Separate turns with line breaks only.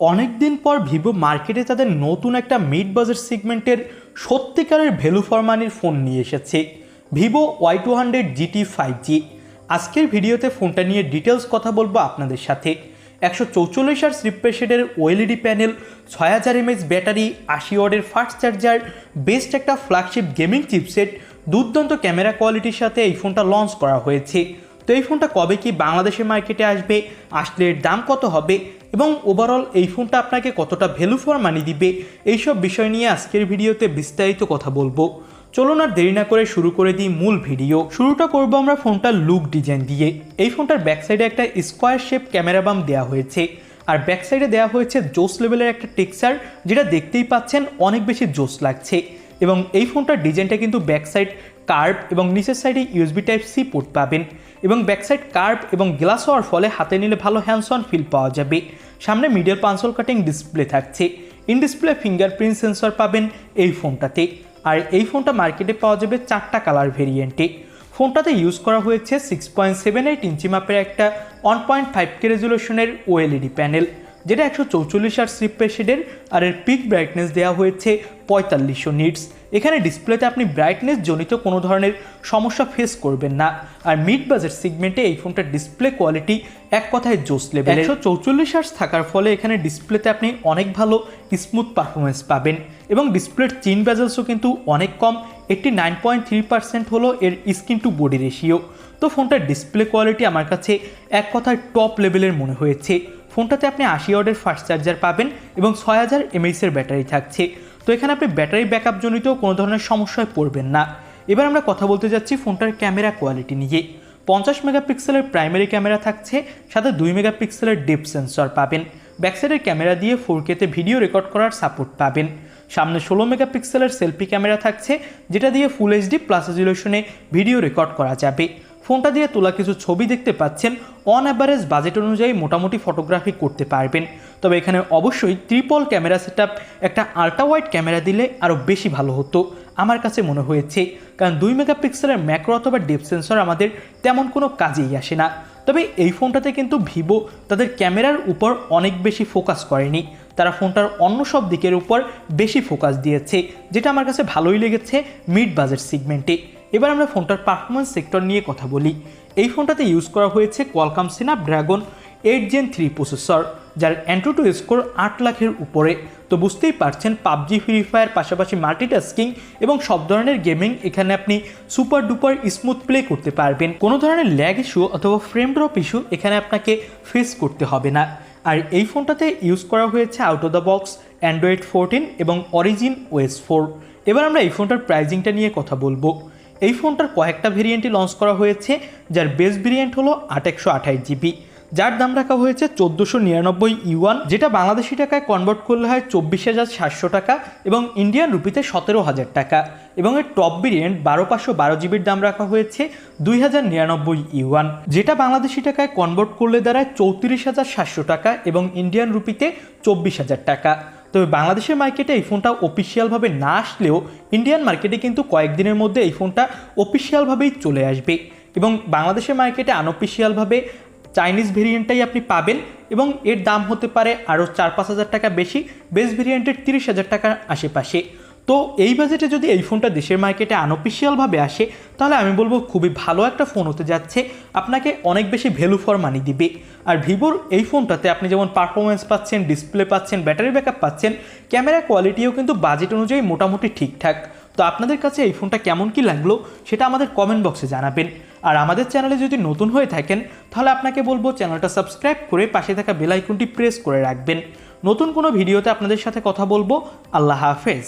অনেক দিন পর ভিভো মার্কেটে তাদের নতুন একটা মিড বাজেট সেগমেন্টের সত্যিকারের ভ্যালু ফর মানির ফোন নিয়ে এসেছে। Vivo Y two hundred GT five G আজকের ভিডিওতে ফোনটা নিয়ে ডিটেলস কথা বলব আপনাদের সাথে। একশো চৌচল্লিশ আর রিফ্রেশেডের ওএলইডি প্যানেল ছয় হাজার এমএচ ব্যাটারি আশি ওয়ার্ডের ফাস্ট চার্জার বেস্ট একটা ফ্ল্যাগশিপ গেমিং চিপসেট দুর্দান্ত ক্যামেরা কোয়ালিটির সাথে এই ফোনটা লঞ্চ করা হয়েছে। তো এই ফোনটা কবে কি বাংলাদেশের মার্কেটে আসবে, আসলে এর দাম কত হবে এবং ওভারঅল এই ফোনটা আপনাকে কতটা ভ্যালু ফর মানি দিবে, এইসব বিষয় নিয়ে আজকের ভিডিওতে বিস্তারিত কথা বলব। চলুন আর দেরি না করে শুরু করে দিই মূল ভিডিও শুরুটা করব আমরা ফোনটার লুক ডিজাইন দিয়ে। এই ফোনটার ব্যাক সাইডে একটা স্কোয়ার শেপ ক্যামেরা বাম দেওয়া হয়েছে। আর ব্যাক সাইডে দেওয়া হয়েছে জোস লেভেলের একটা টেক্সচার যেটা দেখতেই পাচ্ছেন অনেক বেশি জোস লাগছে। এবং এই ফোনটার ডিজাইনটা কিন্তু ব্যাক সাইড কার্ভ এবং নিচের সাইডে ইউএসবি টাইপ সি পোর্ট পাবেন এবং ব্যাক সাইড কার্ভ এবং গ্লাস হওয়ার ফলে হাতে নিলে ভালো হ্যান্ডস অন ফিল পাওয়া যাবে। সামনে মিডিয়াল পাঁচল কাটিং ডিসপ্লে থাকছে। ইন ডিসপ্লে ফিঙ্গারপ্রিন্ট সেন্সর পাবেন এই ফোনটাতে আর এই ফোনটা মার্কেটে পাওয়া যাবে চারটা কালার ভেরিয়েন্টে ফোনটাতে ইউজ করা হয়েছে six point seven eight inch মাপের একটা ওয়ান পয়েন্ট ফাইভ কে রেজুলেশনের ওএলইডি প্যানেল যেটা একশো চৌচল্লিশ আর স্লিপ শেডের আর এর পিক ব্রাইটনেস দেওয়া হয়েছে পঁয়তাল্লিশশো নিটস। এখানে ডিসপ্লেতে আপনি ব্রাইটনেস জনিত কোনো ধরনের সমস্যা ফেস করবেন না। আর মিড বাজেট সিগমেন্টে এই ফোনটার ডিসপ্লে কোয়ালিটি এক কথায় জোস লেভেল একশো চৌচল্লিশ হার্স থাকার ফলে এখানে ডিসপ্লেতে আপনি অনেক ভালো স্মুথ পারফরমেন্স পাবেন। এবং ডিসপ্লের চিন ব্যাজেলসও কিন্তু অনেক কম। একটি নাইন পয়েন্ট থ্রি পার্সেন্ট হলো এর স্ক্রিন টু বডি রেশিও তো ফোনটার ডিসপ্লে কোয়ালিটি আমার কাছে এক কথায় টপ লেভেলের মনে হয়েছে। ফোনটাতে আপনি আশি ওয়ার্ডের ফাস্ট চার্জার পাবেন এবং ছয় হাজার এমএইচের ব্যাটারি থাকছে। তো এখানে আপনি ব্যাটারি ব্যাকআপ জনিত কোনো ধরনের সমস্যায় পড়বেন না। এবার আমরা কথা বলতে যাচ্ছি ফোনটার ক্যামেরা কোয়ালিটি নিয়ে। পঞ্চাশ মেগাপিক্সেলের প্রাইমারি ক্যামেরা থাকছে, সাথে দুই মেগাপিক্সেলের ডেপ সেন্সর পাবেন। ব্যাকসাইডের ক্যামেরা দিয়ে ফোর কেতে ভিডিও রেকর্ড করার সাপোর্ট পাবেন। সামনে ষোলো মেগাপিক্সেলের সেলফি ক্যামেরা থাকছে, যেটা দিয়ে ফুল এইচডি প্লাস রেজুলেশনে ভিডিও রেকর্ড করা যাবে। ফোনটা দিয়ে তোলা কিছু ছবি দেখতে পাচ্ছেন, অন অ্যাভারেজ বাজেট অনুযায়ী মোটামুটি ফটোগ্রাফি করতে পারবেন। তবে এখানে অবশ্যই ত্রিপল ক্যামেরা সেট একটা আল্ট্রা ওয়াইড ক্যামেরা দিলে আরও বেশি ভালো হতো। আমার কাছে মনে হয়েছে, কারণ দুই মেগাপিক্সেলের ম্যাক্রো অথবা ডেপ সেন্সর আমাদের তেমন কোনো কাজেই আসে না। তবে এই ফোনটাতে কিন্তু ভিভো তাদের ক্যামেরার উপর অনেক বেশি ফোকাস করেনি। তারা ফোনটার অন্য সব দিকের উপর বেশি ফোকাস দিয়েছে, যেটা আমার কাছে ভালোই লেগেছে মিড বাজেট সিগমেন্টে এবার আমরা ফোনটার পারফরমেন্স সেক্টর নিয়ে কথা বলি। এই ফোনটাতে ইউজ করা হয়েছে Qualcomm Snapdragon eight Gen three processor AnTuTu two score আট লাখের উপরে। তো বুঝতেই পারছেন, পাবজি ফ্রি ফায়ার পাশাপাশি মাল্টিটাস্কিং এবং সব ধরনের গেমিং এখানে আপনি সুপার ডুপার স্মুথ প্লে করতে পারবেন। কোনো ধরনের ল্যাগ ইস্যু অথবা ফ্রেম ড্রপ ইস্যু এখানে আপনাকে ফেস করতে হবে না। আর এই ফোনটাতে ইউজ করা হয়েছে out of the box Android fourteen এবং অরিজিন ওয়েস ফোর এবার আমরা এই ফোনটার প্রাইজিংটা নিয়ে কথা বলব। এই ফোনটার কয়েকটা ভেরিয়েন্টই লঞ্চ করা হয়েছে, যার বেস ভেরিয়েন্ট হলো আট একশো আঠাশ জিবি যার দাম রাখা হয়েছে চোদ্দোশো নিরানব্বই ইউয়ান, যেটা বাংলাদেশি টাকায় কনভার্ট করলে হয় চব্বিশ হাজার সাতশো টাকা এবং ইন্ডিয়ান রুপিতে সতেরো হাজার টাকা। এবং এর টপ ভেরিয়েন্ট বারো পাঁচশো বারো জিবির দাম রাখা হয়েছে দুই হাজার নিরানব্বই ইউয়ান, যেটা বাংলাদেশি টাকায় কনভার্ট করলে দাঁড়ায় চৌত্রিশ হাজার সাতশো টাকা এবং ইন্ডিয়ান রুপিতে চব্বিশ হাজার টাকা। তবে বাংলাদেশের মার্কেটে এই ফোনটা অফিসিয়ালভাবে না আসলেও ইন্ডিয়ান মার্কেটে কিন্তু কয়েকদিনের মধ্যে এই ফোনটা অফিসিয়ালভাবেই চলে আসবে। এবং বাংলাদেশের মার্কেটে আনঅফিসিয়ালভাবে চাইনিজ ভেরিয়েন্টটাই আপনি পাবেন এবং এর দাম হতে পারে আরও চার পাঁচ হাজার টাকা বেশি। বেস ভেরিয়েন্টের তিরিশ হাজার টাকার আশেপাশে। তো এই বাজেটে যদি এই ফোনটা দেশের মার্কেটে আনঅফিসিয়ালভাবে আসে, তাহলে আমি বলব খুবই ভালো একটা ফোন হতে যাচ্ছে। আপনাকে অনেক বেশি ভ্যালু ফর মানি দিবে। আর ভিভোর এই ফোনটাতে আপনি যেমন পারফরমেন্স পাচ্ছেন ডিসপ্লে পাচ্ছেন ব্যাটারি ব্যাকআপ পাচ্ছেন ক্যামেরা কোয়ালিটিও কিন্তু বাজেট অনুযায়ী মোটামুটি ঠিকঠাক। তো আপনাদের কাছে এই ফোনটা কেমন কি লাগল, সেটা আমাদের কমেন্ট বক্সে জানাবেন। আর আমাদের চ্যানেলে যদি নতুন হয়ে থাকেন, তাহলে আপনাকে বলব চ্যানেলটা সাবস্ক্রাইব করে পাশে থাকা বেলাইকনটি প্রেস করে রাখবেন। নতুন কোনো ভিডিওতে আপনাদের সাথে কথা বলব। আল্লাহ হাফেজ।